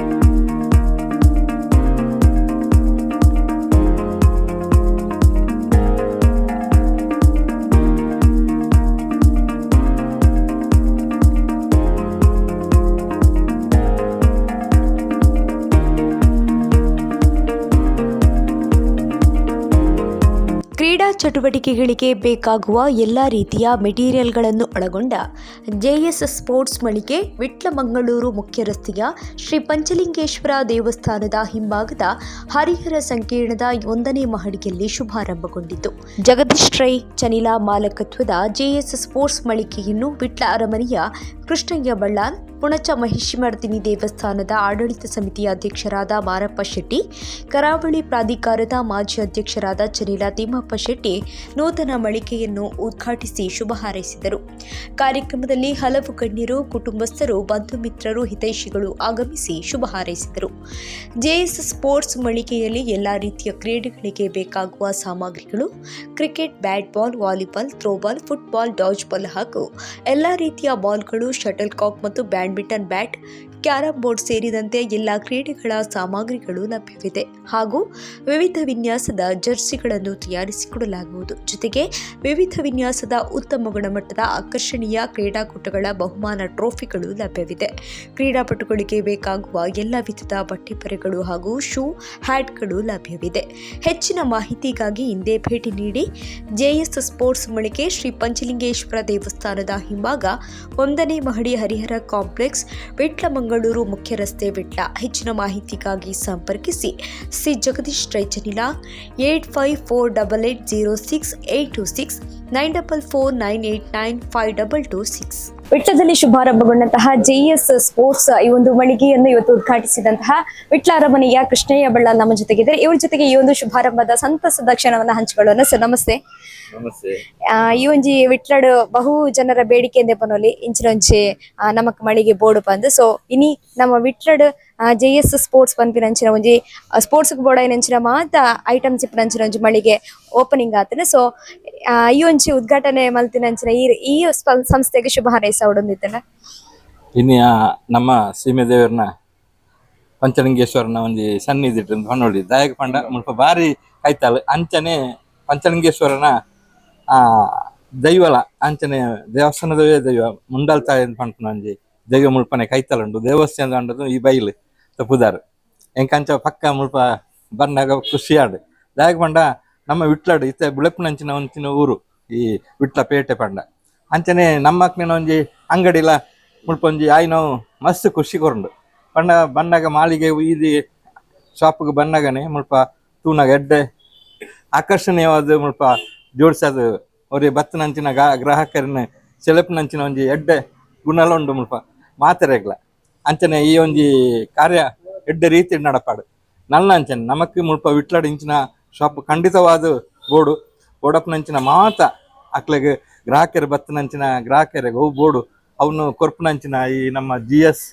Bye. ಕ್ರೀಡಾ ಚಟುವಟಿಕೆಗಳಿಗೆ ಬೇಕಾಗುವ ಎಲ್ಲ ರೀತಿಯ ಮೆಟೀರಿಯಲ್ಗಳನ್ನು ಒಳಗೊಂಡ ಜೆಎಸ್ ಸ್ಪೋರ್ಟ್ಸ್ ಮಳಿಗೆ ವಿಟ್ಲಮಂಗಳೂರು ಮುಖ್ಯ ರಸ್ತೆಯ ಶ್ರೀ ಪಂಚಲಿಂಗೇಶ್ವರ ದೇವಸ್ಥಾನದ ಹಿಂಭಾಗದ ಹರಿಹರ ಸಂಕೀರ್ಣದ ಒಂದನೇ ಮಹಡಿಯಲ್ಲಿ ಶುಭಾರಂಭಗೊಂಡಿತು. ಜಗದೀಶ್ ರೈ, ಚನಿಲಾ ಮಾಲಕತ್ವದ ಜೆಎಸ್ ಸ್ಪೋರ್ಟ್ಸ್ ಮಳಿಗೆಯನ್ನು ವಿಟ್ಲ ಅರಮನೆಯ ಕೃಷ್ಣಯ್ಯ ಬಳ್ಳಾಲ್ ಪುಣಚ ಮಹಿಷಿಮರ್ದಿನಿ ದೇವಸ್ಥಾನದ ಆಡಳಿತ ಸಮಿತಿಯ ಅಧ್ಯಕ್ಷರಾದ ಮಾರಪ್ಪ ಶೆಟ್ಟಿ, ಕರಾವಳಿ ಪ್ರಾಧಿಕಾರದ ಮಾಜಿ ಅಧ್ಯಕ್ಷರಾದ ಚನಿಲ ತಿಮ್ಮಪ್ಪ ಶೆಟ್ಟಿ ನೂತನ ಮಳಿಗೆಯನ್ನು ಉದ್ಘಾಟಿಸಿ ಶುಭ ಹಾರೈಸಿದರು. ಕಾರ್ಯಕ್ರಮದಲ್ಲಿ ಹಲವು ಗಣ್ಯರು, ಕುಟುಂಬಸ್ಥರು, ಬಂಧು ಮಿತ್ರರು, ಹಿತೈಷಿಗಳು ಆಗಮಿಸಿ ಶುಭ ಹಾರೈಸಿದರು. ಜೆಎಸ್ ಸ್ಪೋರ್ಟ್ಸ್ ಮಳಿಗೆಯಲ್ಲಿ ಎಲ್ಲ ರೀತಿಯ ಕ್ರೀಡೆಗಳಿಗೆ ಬೇಕಾಗುವ ಸಾಮಗ್ರಿಗಳು, cricket bat ball volleyball, throwball, football dodge ball ಹಾಗೂ ಎಲ್ಲ ರೀತಿಯ ಬಾಲ್ಗಳು ಶಟಲ್ ಕಾಕ್ ಮತ್ತು ಬ್ಯಾಡ್ಮಿಂಟನ್ ಬ್ಯಾಟ್ ಕ್ಯಾರಂ ಬೋರ್ಡ್ ಸೇರಿದಂತೆ ಎಲ್ಲ ಕ್ರೀಡೆಗಳ ಸಾಮಗ್ರಿಗಳು ಲಭ್ಯವಿದೆ ಹಾಗೂ ವಿವಿಧ ವಿನ್ಯಾಸದ ಜರ್ಸಿಗಳನ್ನು ತಯಾರಿಸಿಕೊಡಲಾಗುವುದು. ಜೊತೆಗೆ ವಿವಿಧ ವಿನ್ಯಾಸದ ಉತ್ತಮ ಗುಣಮಟ್ಟದ ಆಕರ್ಷಣೀಯ ಕ್ರೀಡಾಕೂಟಗಳ ಬಹುಮಾನ ಟ್ರೋಫಿಗಳು ಲಭ್ಯವಿದೆ. ಕ್ರೀಡಾಪಟುಗಳಿಗೆ ಬೇಕಾಗುವ ಎಲ್ಲ ವಿಧದ ಬಟ್ಟೆ ಬರೆಗಳು ಹಾಗೂ ಶೂ, ಹ್ಯಾಟ್ಗಳು ಲಭ್ಯವಿದೆ. ಹೆಚ್ಚಿನ ಮಾಹಿತಿಗಾಗಿ ಹಿಂದೆ ಭೇಟಿ ನೀಡಿ ಜೆಎಸ್ ಸ್ಪೋರ್ಟ್ಸ್ ಮಳಿಗೆ ಶ್ರೀ ಪಂಚಲಿಂಗೇಶ್ವರ ದೇವಸ್ಥಾನದ ಹಿಂಭಾಗ ಒಂದನೇ ಮಹಡಿ ಹರಿಹರ ಕಾಂಪ್ಲೆಕ್ಸ್ ವಿಟ್ಲಮಂಗಳೂರು ಮುಖ್ಯ ರಸ್ತೆ ವಿಟ್ಲ ಹೆಚ್ಚಿನ ಮಾಹಿತಿಗಾಗಿ ಸಂಪರ್ಕಿಸಿ. C Jagadish Raichanila eight five four double eight zero six eight two six nine double four nine eight nine five double two six. ವಿಟ್ಲದಲ್ಲಿ ಶುಭಾರಂಭಗೊಂಡಂತಹ ಜೆಇಎಸ್ ಸ್ಪೋರ್ಟ್ಸ್ ಈ ಒಂದು ಮಳಿಗೆಯನ್ನು ಇವತ್ತು ಉದ್ಘಾಟಿಸಿದಂತಹ ವಿಟ್ಲ ಅರಮನೆಯ ಕೃಷ್ಣಯ್ಯ ಬಳ್ಳಾಲ್ ನಮ್ಮ ಜೊತೆಗಿದ್ದಾರೆ. ಇವರ ಜೊತೆಗೆ ಈ ಒಂದು ಶುಭಾರಂಭದ ಸಂತಸದ ಕ್ಷಣವನ್ನು ಹಂಚಿಕೊಳ್ಳೋಣ. ಸರ್ ನಮಸ್ತೆ. ನಮಸ್ತೆ. ಆ, ಈ ಒಂಜಿ ವಿಟ್ಲಡ್ ಬಹು ಜನರ ಬೇಡಿಕೆಂದೆ ಪನೊಲಿ ಇಂಚಿನೊಂಚಿ ಆ, ನಮಕ್ ಮಳಿಗೆ ಬೋರ್ಡ್ ಬಂದು. ಸೊ ಇನಿ ನಮ್ಮ ವಿಟ್ಲಡ್ ಜೆ ಎಸ್ ಸ್ಪೋರ್ಟ್ಸ್ ಪನ್ಪಿನಂಚಿನ ಒಂಜಿ ಸ್ಪೋರ್ಟ್ಸ್ ಬೋರ್ಡ್ ಐನಂಚಿನ ಮಾತ ಐಟಮ್ಸ್ ಇಪ್ಪನಂಚಿನ ಒಂಜಿ ಮಳಿಗೆ ಓಪನಿಂಗ್ ಆತನೆ. ಸೊ ಈ ಒಂಜಿ ಉದ್ಘಾಟನೆ ಮಲ್ತಿನಂಚಿನ ಈ ಈ ಸಂಸ್ಥೆಗೆ ಶುಭ ಹಾರೈಸ ಉಡೊಂದಿದ್ದೇನೆ ಇನ್ನು ನಮ್ಮ ಸೀಮೆ ದೇವರನ್ನ, ಪಂಚಲಿಂಗೇಶ್ವರನ ಒಂದು ಸನ್ನಿಧಿ ಹೊನ್ನೋಳಿ ದಾಯಕ ಪಂಡ, ಮುಲ್ಪ ಬಾರಿ ಕೈತಾಳು ಅಂಚನೆ ಪಂಚಲಿಂಗೇಶ್ವರನ, ಆ, ದೈವಲ, ಅಂಚನೆ ದೇವಸ್ಥಾನದವೇ ದೈವ ಮುಂಡಲ್ತಾಯಿ ಅಂತ ಪಂಪನ ಒಂಜಿ ದೈವ ಮುಲ್ಪನೆ ಕೈತಾಳುಂಡು ದೇವಸ್ಥಾನ ಅಂಡದು ಈ ಬೈಲು ತಪ್ಪುದಾರು. ಎಂಕಂಚ ಪಕ್ಕ ಮುಲ್ಪ ಬಂದಾಗ ಖುಷಿ ಆಡು ದಾಯಕ ಪಂಡ ನಮ್ಮ ವಿಟ್ಲಾಡು, ಇತ್ತ ಬುಳಪ್ನಂಚಿನ ಒಂಚಿನ ಊರು, ಈ ವಿಟ್ಲ ಪೇಟೆ ಪಂಡ. ಅಂಚನೆ ನಮ್ಮಕ್ಕಿನ ಒಂಜಿ ಅಂಗಡಿಲ ಮುಳ್ಪೊಂಜಿ ಆಯ್ನೋ ಮಸ್ತ್ ಖುಷಿ ಕೊರಂಡು. ಪಂಡ ಬಂದಾಗ ಮಾಳಿಗೆ ಈದಿ ಶಾಪ್ಗೆ ಬಂದಾಗನೆ ಮುಲ್ಪ ತೂನಾಗ ಎಡ್ಡೆ, ಆಕರ್ಷಣೀಯವಾದ ಮುಲ್ಪ ಜೋಡಿಸೋದು. ಅವ್ರಿಗೆ ಭತ್ತನಂಚಿನ ಗಾ, ಗ್ರಾಹಕರನ್ನ ಸೆಲೆಪ್ನಂಚಿನ ಒಂಜಿ ಎಡ್ಡೆ ಗುಣಲ ಉಂಡು ಮುಲ್ಪ ಮಾತೆರೆಗ್ಲ ಅಂಚನೆ ಈ ಒಂಜಿ ಕಾರ್ಯ ಎಡ್ಡೆ ರೀತಿ ನಡಪಾಡು. ನಲ್ಲ ಅಂಚನೆ ನಮಕ್ ಮುಲ್ಪ ವಿಟ್ಲಾಡ್ ಇಂಚಿನ ಶಾಪ್ ಖಂಡಿತವಾದ ಬೋಡು. ಬೋಡಪ್ಪನಂಚಿನ ಮಾತ ಅಕ್ಲೆಗ್ ಗ್ರಾಹಕರು ಬತ್ತನಂಚಿನ ಗ್ರಾಹಕರಿಗೆ ಅವು ಬೋಡು. ಅವನು ಕೊರ್ಪುನಂಚಿನ ಈ ನಮ್ಮ G S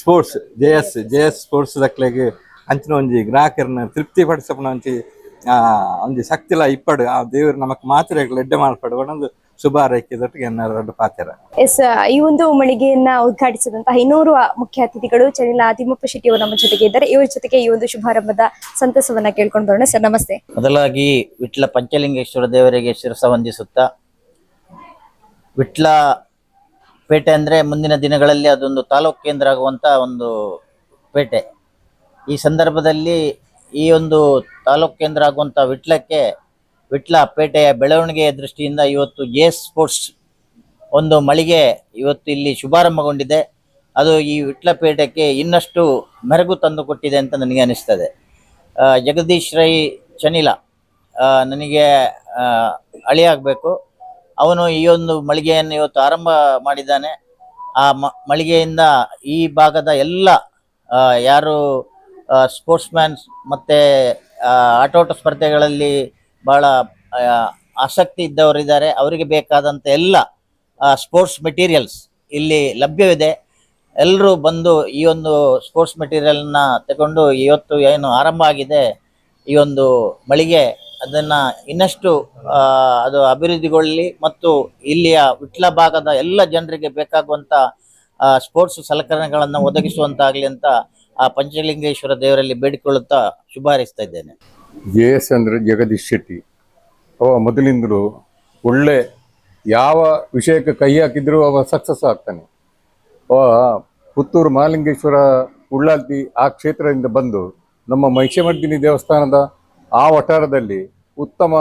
sports, J S J S sports ದಕ್ಲೆಗ್ ಅಂಚಿನ ಒಂಜಿ ಗ್ರಾಹಕರನ್ನ ತೃಪ್ತಿ ಪಡಿಸಪುನ ಒಂಜಿ ಆ ಒಂಜಿ ಶಕ್ತಿಲ ಇಪ್ಪಡು. ಆ ದೇವರು ನಮಕ್ ಮಾತ್ರ ಎಡ್ಡೆ ಮಾಡ್ಪಡು ಒಂದೊಂದು ಶುಭ ಹಾರೈಕೆದೊಟ್ಟಿಗೆ ಎನ್ನಾರು ಪಾತ್ರ. ಎಸ್ ಈ ಒಂದು ಮಳಿಗೆಯನ್ನ ಉದ್ಘಾಟಿಸಿದಂತಹ ಇನ್ನೂರು ಮುಖ್ಯ ಅತಿಥಿಗಳು ಚನಿಲ ತಿಮ್ಮಪ್ಪ ಶೆಟ್ಟಿ ಅವರು ನಮ್ಮ ಜೊತೆಗೆ ಇದ್ದಾರೆ. ಇವರ ಜೊತೆಗೆ ಈ ಒಂದು ಶುಭಾರಂಭದ ಸಂತಸವನ್ನ ಕೇಳ್ಕೊಂಡು ಬರೋಣ. ಸರ್ ನಮಸ್ತೆ. ಮೊದಲಾಗಿ ವಿಟ್ಲ ಪಂಚಲಿಂಗೇಶ್ವರ ದೇವರಿಗೆ ಶಿರಸ ವಂದಿಸುತ್ತಾ ವಿಟ್ಲ ಪೇಟೆ ಅಂದ್ರೆ ಮುಂದಿನ ದಿನಗಳಲ್ಲಿ ಅದೊಂದು ತಾಲೂಕು ಕೇಂದ್ರ ಆಗುವಂತ ಒಂದು ಪೇಟೆ. ಈ ಸಂದರ್ಭದಲ್ಲಿ ಈ ಒಂದು ತಾಲೂಕು ಕೇಂದ್ರ ಆಗುವಂಥ ವಿಟ್ಲಕ್ಕೆ ವಿಟ್ಲ ಪೇಟೆಯ ಬೆಳವಣಿಗೆಯ ದೃಷ್ಟಿಯಿಂದ ಇವತ್ತು ಜೆ ಸ್ಪೋರ್ಟ್ಸ್ ಒಂದು ಮಳಿಗೆ ಇವತ್ತು ಇಲ್ಲಿ ಶುಭಾರಂಭಗೊಂಡಿದೆ. ಅದು ಈ ವಿಟ್ಲಪೇಟೆಗೆ ಇನ್ನಷ್ಟು ಮೆರಗು ತಂದು ಕೊಟ್ಟಿದೆ ಅಂತ ನನಗೆ ಅನಿಸ್ತದೆ. ಜಗದೀಶ್ ರೈ ಚನಿಲ ನನಗೆ ಅಳಿಯಾಗಬೇಕು. ಅವನು ಈ ಒಂದು ಮಳಿಗೆಯನ್ನು ಇವತ್ತು ಆರಂಭ ಮಾಡಿದ್ದಾನೆ. ಆ ಮಳಿಗೆಯಿಂದ ಈ ಭಾಗದ ಎಲ್ಲ ಯಾರು ಸ್ಪೋರ್ಟ್ಸ್ ಮ್ಯಾನ್ಸ್ ಮತ್ತು ಆಟೋಟ ಸ್ಪರ್ಧೆಗಳಲ್ಲಿ ಭಾಳ ಆಸಕ್ತಿ ಇದ್ದವರಿದ್ದಾರೆ. ಅವರಿಗೆ ಬೇಕಾದಂಥ ಎಲ್ಲ ಸ್ಪೋರ್ಟ್ಸ್ ಮೆಟೀರಿಯಲ್ಸ್ ಇಲ್ಲಿ ಲಭ್ಯವಿದೆ. ಎಲ್ಲರೂ ಬಂದು ಈ ಒಂದು ಸ್ಪೋರ್ಟ್ಸ್ ಮೆಟೀರಿಯಲ್ನ ತಗೊಂಡು ಇವತ್ತು ಏನು ಆರಂಭ ಆಗಿದೆ, ಈ ಒಂದು ಮಳಿಗೆ ಅದನ್ನು ಇನ್ನಷ್ಟು ಅದು ಅಭಿವೃದ್ಧಿಗೊಳ್ಳಲಿ ಮತ್ತು ಇಲ್ಲಿಯ ವಿಟ್ಲ ಭಾಗದ ಎಲ್ಲ ಜನರಿಗೆ ಬೇಕಾಗುವಂಥ ಸ್ಪೋರ್ಟ್ಸ್ ಸಲಕರಣೆಗಳನ್ನು ಒದಗಿಸುವಂತಾಗಲಿ ಅಂತ ಆ ಪಂಚಲಿಂಗೇಶ್ವರ ದೇವರಲ್ಲಿ ಬೇಡಿಕೊಳ್ಳುತ್ತಾ ಶುಭ ಹಾರೈಸ್ತಾ ಇದ್ದೇನೆ. ಜೆ ಎಸ್ ಅಂದರೆ ಜಗದೀಶ್ ಶೆಟ್ಟಿ. ಅವ ಮೊದಲಿಂದಲೂ ಒಳ್ಳೆ ಯಾವ ವಿಷಯಕ್ಕೆ ಕೈ ಹಾಕಿದ್ರೂ ಅವ ಸಕ್ಸಸ್ ಆಗ್ತಾನೆ. ಅವ ಪುತ್ತೂರು ಮಹಾಲಿಂಗೇಶ್ವರ ಉಳ್ಳಾಲ್ತಿ ಆ ಕ್ಷೇತ್ರದಿಂದ ಬಂದು ನಮ್ಮ ಮಹಿಷಮರ್ದಿನಿ ದೇವಸ್ಥಾನದ ಆ ವಠಾರದಲ್ಲಿ ಉತ್ತಮ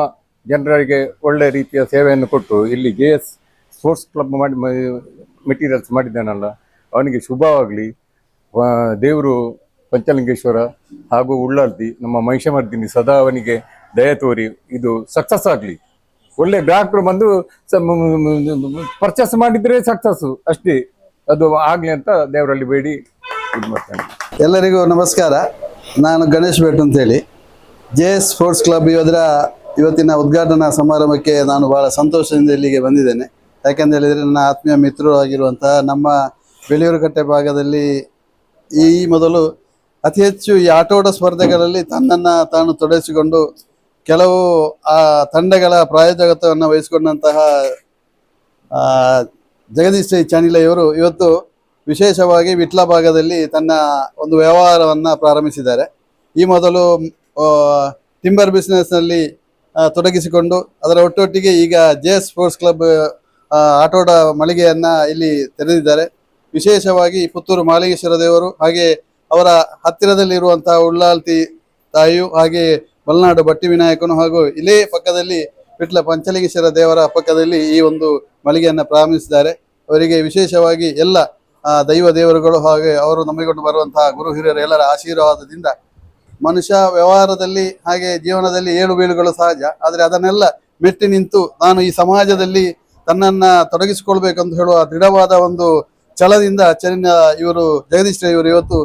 ಜನರಿಗೆ ಒಳ್ಳೆ ರೀತಿಯ ಸೇವೆಯನ್ನು ಕೊಟ್ಟು ಇಲ್ಲಿ ಜೆ ಎಸ್ ಸ್ಪೋರ್ಟ್ಸ್ ಕ್ಲಬ್ ಮಾಡಿ ಮೆಟೀರಿಯಲ್ಸ್ ಮಾಡಿದ್ದಾನಲ್ಲ, ಅವನಿಗೆ ಶುಭವಾಗಲಿ. ದೇವರು ಪಂಚಲಿಂಗೇಶ್ವರ ಹಾಗೂ ಉಳ್ಳಾರ್ತಿ ನಮ್ಮ ಮಹಿಷಮರ್ದಿನಿ ಸದಾ ಅವನಿಗೆ ದಯ ತೋರಿ, ಇದು ಸಕ್ಸಸ್ ಆಗಲಿ. ಒಳ್ಳೆ ಗ್ರಾಹಕರು ಬಂದು ಪರ್ಚೇಸ್ ಮಾಡಿದರೆ ಸಕ್ಸಸ್ ಅಷ್ಟೇ. ಅದು ಆಗಲಿ ಅಂತ ದೇವರಲ್ಲಿ ಬೇಡಿ, ಇದು ಮಾಡ್ತೇನೆ. ಎಲ್ಲರಿಗೂ ನಮಸ್ಕಾರ. ನಾನು ಗಣೇಶ್ ಭೇಟ್ ಅಂತೇಳಿ. ಜೆ ಎಸ್ ಸ್ಪೋರ್ಟ್ಸ್ ಕ್ಲಬ್ ಇವರ ಇವತ್ತಿನ ಉದ್ಘಾಟನಾ ಸಮಾರಂಭಕ್ಕೆ ನಾನು ಬಹಳ ಸಂತೋಷದಿಂದ ಇಲ್ಲಿಗೆ ಬಂದಿದ್ದೇನೆ. ಯಾಕಂತ ನನ್ನ ಆತ್ಮೀಯ ಮಿತ್ರರು ಆಗಿರುವಂತಹ ನಮ್ಮ ಬೆಳೆಯೂರುಕಟ್ಟೆ ಭಾಗದಲ್ಲಿ ಈ ಮೊದಲು ಅತಿ ಹೆಚ್ಚು ಈ ಆಟೋಟ ಸ್ಪರ್ಧೆಗಳಲ್ಲಿ ತನ್ನನ್ನು ತಾನು ತೊಡಗಿಸಿಕೊಂಡು ಕೆಲವು, ಆ, ತಂಡಗಳ ಪ್ರಾಯೋಜಕತ್ವವನ್ನು ವಹಿಸಿಕೊಂಡಂತಹ ಜಗದೀಶ್ ರೈ ಚಾನಿಲ ಇವರು ಇವತ್ತು ವಿಶೇಷವಾಗಿ ವಿಟ್ಲ ಭಾಗದಲ್ಲಿ ತನ್ನ ಒಂದು ವ್ಯವಹಾರವನ್ನು ಪ್ರಾರಂಭಿಸಿದ್ದಾರೆ. ಈ ಮೊದಲು ಟಿಂಬರ್ ಬಿಸ್ನೆಸ್ನಲ್ಲಿ ತೊಡಗಿಸಿಕೊಂಡು ಅದರ ಒಟ್ಟೊಟ್ಟಿಗೆ ಈಗ ಜೆ ಸ್ಪೋರ್ಟ್ಸ್ ಕ್ಲಬ್ ಆಟೋಟ ಮಳಿಗೆಯನ್ನ ಇಲ್ಲಿ ತೆರೆದಿದ್ದಾರೆ. ವಿಶೇಷವಾಗಿ ಪುತ್ತೂರು ಮಾಲಿಂಗೇಶ್ವರ ದೇವರು ಹಾಗೆ ಅವರ ಹತ್ತಿರದಲ್ಲಿರುವಂತಹ ಉಳ್ಳಾಲ್ತಿ ತಾಯಿಯು ಹಾಗೆ ಮಲೆನಾಡು ಬಟ್ಟಿ ವಿನಾಯಕನು ಹಾಗೂ ಇಲ್ಲೇ ಪಕ್ಕದಲ್ಲಿ ವಿಟ್ಲ ಪಂಚಲಿಂಗೇಶ್ವರ ದೇವರ ಪಕ್ಕದಲ್ಲಿ ಈ ಒಂದು ಮಳಿಗೆಯನ್ನು ಪ್ರಾರಂಭಿಸಿದ್ದಾರೆ. ಅವರಿಗೆ ವಿಶೇಷವಾಗಿ ಎಲ್ಲ ದೈವ ದೇವರುಗಳು ಹಾಗೆ ಅವರು ನಂಬಿಕೊಂಡು ಬರುವಂತಹ ಗುರು ಹಿರಿಯರ ಎಲ್ಲರ ಆಶೀರ್ವಾದದಿಂದ ಮನುಷ್ಯ ವ್ಯವಹಾರದಲ್ಲಿ ಹಾಗೆ ಜೀವನದಲ್ಲಿ ಏಳು ಬೀಳುಗಳು ಸಹಜ. ಆದರೆ ಅದನ್ನೆಲ್ಲ ಮೆಟ್ಟಿ ನಿಂತು ನಾನು ಈ ಸಮಾಜದಲ್ಲಿ ತನ್ನನ್ನ ತೊಡಗಿಸಿಕೊಳ್ಬೇಕಂತ ಹೇಳುವ ದೃಢವಾದ ಒಂದು ಛಲದಿಂದ ಚರಿನ ಇವರು, ಜಗದೀಶ್ ರೈ ಇವರು ಇವತ್ತು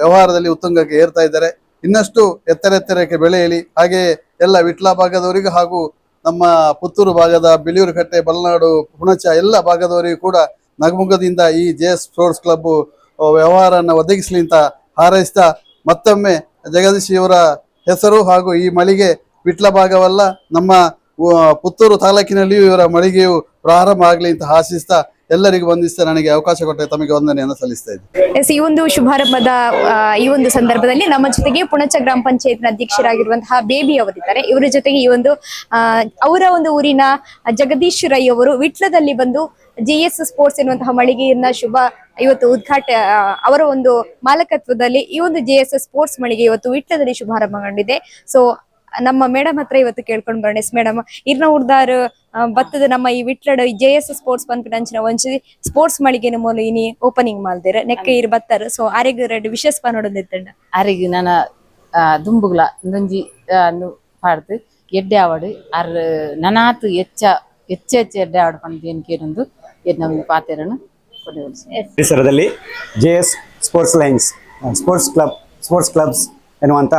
ವ್ಯವಹಾರದಲ್ಲಿ ಉತ್ತುಂಗಕ್ಕೆ ಏರ್ತಾ ಇದ್ದಾರೆ. ಇನ್ನಷ್ಟು ಎತ್ತರ ಎತ್ತರಕ್ಕೆ ಬೆಳೆಯಲಿ ಹಾಗೆ ಎಲ್ಲ ವಿಟ್ಲ ಭಾಗದವರಿಗೂ ಹಾಗೂ ನಮ್ಮ ಪುತ್ತೂರು ಭಾಗದ ಬಿಳಿಯೂರು ಕಟ್ಟೆ ಬಲನಾಡು, ಹುಣಚ ಎಲ್ಲ ಭಾಗದವರಿಗೂ ಕೂಡ ನಗಮುಗದಿಂದ ಈ ಜೆ ಎಸ್ ಸ್ಪೋರ್ಟ್ಸ್ ಕ್ಲಬ್ ವ್ಯವಹಾರವನ್ನು ಒದಗಿಸಲಿ ಅಂತ ಹಾರೈಸ್ತಾ ಮತ್ತೊಮ್ಮೆ ಜಗದೀಶ್ ಇವರ ಹೆಸರು ಹಾಗೂ ಈ ಮಳಿಗೆ ವಿಟ್ಲ ಭಾಗವಲ್ಲ, ನಮ್ಮ ಪುತ್ತೂರು ತಾಲೂಕಿನಲ್ಲಿಯೂ ಇವರ ಮಳಿಗೆಯು ಪ್ರಾರಂಭ ಆಗಲಿ ಅಂತ ಆಶಿಸ್ತಾ ಎಲ್ಲರಿಗೂ ವಂದಿಸ್ತಾ ನನಗೆ ಅವಕಾಶ ಕೊಟ್ಟ ತಮಗೆ ವಂದನೆಯನ್ನು ಸಲ್ಲಿಸ್ತಾ ಎಸ್, ಈ ಒಂದು ಶುಭಾರಂಭದ ಈ ಒಂದು ಸಂದರ್ಭದಲ್ಲಿ ನಮ್ಮ ಜೊತೆಗೆ ಪುಣಚ ಗ್ರಾಮ ಪಂಚಾಯತ್ನ ಅಧ್ಯಕ್ಷರಾಗಿರುವಂತಹ ಬೇಬಿ ಅವರಿದ್ದಾರೆ. ಇವರ ಜೊತೆಗೆ ಈ ಒಂದು ಅವರ ಒಂದು ಊರಿನ ಜಗದೀಶ್ ರೈ ಅವರು ವಿಟ್ಲದಲ್ಲಿ ಬಂದು ಜಿ ಎಸ್ ಸ್ಪೋರ್ಟ್ಸ್ ಎನ್ನುವಂತಹ ಮಳಿಗೆಯನ್ನ ಶುಭ ಇವತ್ತು ಉದ್ಘಾಟ ಅವರ ಒಂದು ಮಾಲಕತ್ವದಲ್ಲಿ ಈ ಒಂದು ಜೆ ಸ್ಪೋರ್ಟ್ಸ್ ಮಳಿಗೆ ಇವತ್ತು ವಿಟ್ಲದಲ್ಲಿ ಶುಭಾರಂಭಗೊಂಡಿದೆ. ಸೊ ನಮ್ಮ ಮೇಡಮ್ ಹತ್ರ ಇವತ್ತು ಕೇಳ್ಕೊಂಡು ಬರೋಣ. ಎಸ್ ಮೇಡಮ್ ಇರ್ನ ಉಡ್ದಾರ್ ಬತ್ತದ ನಮ್ಮ ಈ ವಿಟ್ಲಡ್ ಜೆ ಎಸ್ ಸ್ಪೋರ್ಟ್ಸ್ ಪನ್ಪಿನಂಚಿನ ಒಂಚಿ ಸ್ಪೋರ್ಟ್ಸ್ ಮಳಿಗೆನ ಮೂಲ ಇನಿ ಓಪನಿಂಗ್ ಮಾಲ್ದೇರ್ ನೆಕ್ಕ ಇರ್ ಬತ್ತಾರ. ಸೊ ಆರೆಗ್ ರೆಡ್ ವಿಶೇಷ ಪನೋಡೊಂದಿತ್ತಂಡ ಆರೆಗ್ ನನ್ನ ದುಂಬುಗ್ಲ ಒಂದೊಂಜಿ ಪಾಡ್ದು. ಎಡ್ಡೆ ಆವಡು. ಅರ್ ನನಾತು ಹೆಚ್ಚ ಎಚ್ಚ ಎಡ್ಡೆ ಆವಡು ಪಂದು ಏನ್ ಕೇರೊಂದು ಎಡ್ ನಮ್ಗೆ ಪಾತೆರನು ಪರಿಸರದಲ್ಲಿ J S sports lines sports club sports clubs ಎನ್ನುವಂಥ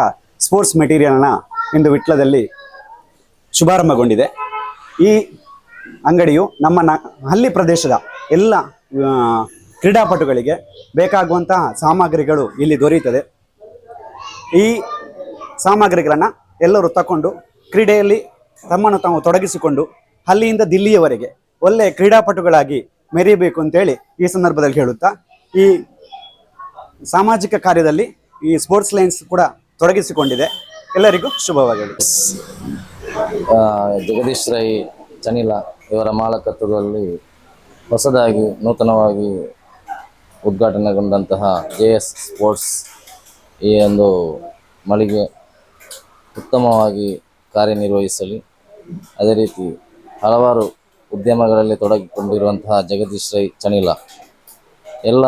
ಸ್ಪೋರ್ಟ್ಸ್ ಮೆಟೀರಿಯಲ್ನ ಇಂದು ವಿಟ್ಲದಲ್ಲಿ ಶುಭಾರಂಭಗೊಂಡಿದೆ. ಈ ಅಂಗಡಿಯು ನಮ್ಮ ಹಳ್ಳಿ ಪ್ರದೇಶದ ಎಲ್ಲ ಕ್ರೀಡಾಪಟುಗಳಿಗೆ ಬೇಕಾಗುವಂತಹ ಸಾಮಗ್ರಿಗಳು ಇಲ್ಲಿ ದೊರೆಯುತ್ತದೆ. ಈ ಸಾಮಗ್ರಿಗಳನ್ನು ಎಲ್ಲರೂ ತಕೊಂಡು ಕ್ರೀಡೆಯಲ್ಲಿ ತಮ್ಮನ್ನು ತಾವು ತೊಡಗಿಸಿಕೊಂಡು ಅಲ್ಲಿಯಿಂದ ದಿಲ್ಲಿಯವರೆಗೆ ಒಳ್ಳೆಯ ಕ್ರೀಡಾಪಟುಗಳಾಗಿ ಮೆರೆಯಬೇಕು ಅಂತೇಳಿ ಈ ಸಂದರ್ಭದಲ್ಲಿ ಹೇಳುತ್ತಾ, ಈ ಸಾಮಾಜಿಕ ಕಾರ್ಯದಲ್ಲಿ ಈ ಸ್ಪೋರ್ಟ್ಸ್ ಲೈನ್ಸ್ ಕೂಡ ತೊಡಗಿಸಿಕೊಂಡಿದೆ. ಎಲ್ಲರಿಗೂ ಶುಭವಾಗಲಿ. ಜಗದೀಶ್ ರೈ, ಚನಿಲ, ಇವರ ಮಾಲಕತ್ವದಲ್ಲಿ ಹೊಸದಾಗಿ ನೂತನವಾಗಿ ಉದ್ಘಾಟನೆಗೊಂಡಂತಹ ಜೆ ಎಸ್ ಸ್ಪೋರ್ಟ್ಸ್ ಈ ಒಂದು ಮಳಿಗೆ ಉತ್ತಮವಾಗಿ ಕಾರ್ಯನಿರ್ವಹಿಸಲಿ. ಅದೇ ರೀತಿ ಹಲವಾರು ಉದ್ಯಮಗಳಲ್ಲಿ ತೊಡಗಿಕೊಂಡಿರುವಂತಹ ಜಗದೀಶ್ ರೈ, ಚನಿಲ, ಎಲ್ಲ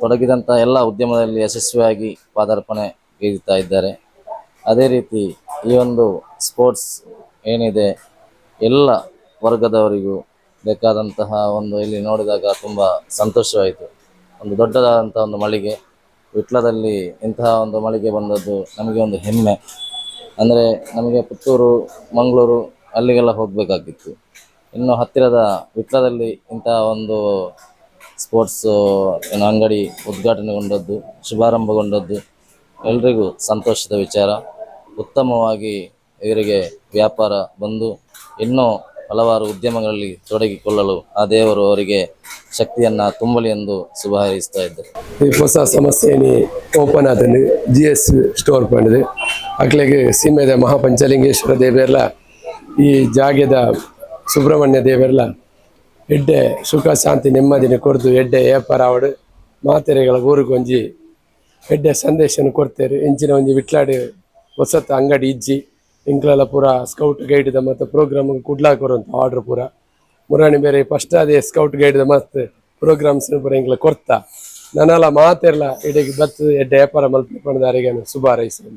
ತೊಡಗಿದಂಥ ಎಲ್ಲ ಉದ್ಯಮದಲ್ಲಿ ಯಶಸ್ವಿಯಾಗಿ ಪಾದಾರ್ಪಣೆ ಗೈದುತ್ತಾ ಇದ್ದಾರೆ. ಅದೇ ರೀತಿ ಈ ಒಂದು ಸ್ಪೋರ್ಟ್ಸ್ ಏನಿದೆ, ಎಲ್ಲ ವರ್ಗದವರಿಗೂ ಬೇಕಾದಂತಹ ಒಂದು ಇಲ್ಲಿ ನೋಡಿದಾಗ ತುಂಬ ಸಂತೋಷವಾಯಿತು. ಒಂದು ದೊಡ್ಡದಾದಂಥ ಒಂದು ಮಳಿಗೆ, ವಿಟ್ಲದಲ್ಲಿ ಇಂತಹ ಒಂದು ಮಳಿಗೆ ಬಂದದ್ದು ನಮಗೆ ಒಂದು ಹೆಮ್ಮೆ. ಅಂದರೆ ನಮಗೆ ಪುತ್ತೂರು, ಮಂಗಳೂರು ಅಲ್ಲಿಗೆಲ್ಲ ಹೋಗಬೇಕಾಗಿತ್ತು. ಇನ್ನು ಹತ್ತಿರದ ವಿಟ್ಲದಲ್ಲಿ ಇಂತಹ ಒಂದು ಸ್ಪೋರ್ಟ್ಸ್ ಏನು ಅಂಗಡಿ ಉದ್ಘಾಟನೆಗೊಂಡದ್ದು, ಶುಭಾರಂಭಗೊಂಡದ್ದು ಎಲ್ರಿಗೂ ಸಂತೋಷದ ವಿಚಾರ. ಉತ್ತಮವಾಗಿ ಇವರಿಗೆ ವ್ಯಾಪಾರ ಬಂದು ಇನ್ನೂ ಹಲವಾರು ಉದ್ಯಮಗಳಲ್ಲಿ ತೊಡಗಿಕೊಳ್ಳಲು ಆ ದೇವರು ಅವರಿಗೆ ಶಕ್ತಿಯನ್ನ ತುಂಬಲಿ ಎಂದು ಶುಭ ಹಾರೈಸ್ತಾ ಇದ್ದರು. ಈ ಹೊಸ ಸಮಸ್ಯೆನಿ ಓಪನ್ ಆದಲ್ಲಿ ಜಿ ಎಸ್ ಸ್ಟೋರ್ ಪಂಡದು ಅಕ್ಲೆಗೆ ಸೀಮೆದ ಮಹಾಪಂಚಲಿಂಗೇಶ್ವರ ದೇವೆರ್ಲ ಈ ಜಾಗದ ಸುಬ್ರಹ್ಮಣ್ಯ ದೇವೆರ್ಲ ಎಡ್ಡೆ ಸುಖ, ಶಾಂತಿ ನೆಮ್ಮದಿನ ಕೊಡ್ದು ಎಡ್ಡೆ ಏಪರಾವಡು ಮಾತೆರೆಗಳ ಊರಿಗೊಂಜಿ ಎಡ್ಡೆ ಸಂದೇಶನ ಕೊಡ್ತೇವೆ. ಇಂಚಿನ ಒಂಜಿ ವಿಟ್ಲಾಡ್ ಹೊಸತ್ ಅಂಗಡಿ ಇಜ್ಜಿ ಇಂಕ್ಲೆಲ್ಲ ಪೂರ ಸ್ಕೌಟ್ ಗೈಡ್ದ ಮತ್ತು ಪ್ರೋಗ್ರಾಮ್ ಕುಡ್ಲಾ ಕೊರಂತ ಆರ್ಡರ್ ಪೂರ. ಮುರಾಣಿ ಬೇರೆ ಫಸ್ಟ್ ಅದೇ ಸ್ಕೌಟ್ ಗೈಡ್ದ ಮಸ್ತ್ ಪ್ರೋಗ್ರಾಮ್ಸ್ ಪೂರ ಇಂಕ್ಲ ಕೊರ್ತ. ನನಲ ಮಾತೆರ್ಲ ಇಡೆಗೆ ಬತ್ತು ಎಡ್ಡೆ ವ್ಯಾಪಾರ ಮಲ್ಪೆ ಶುಭಾರೈಸ್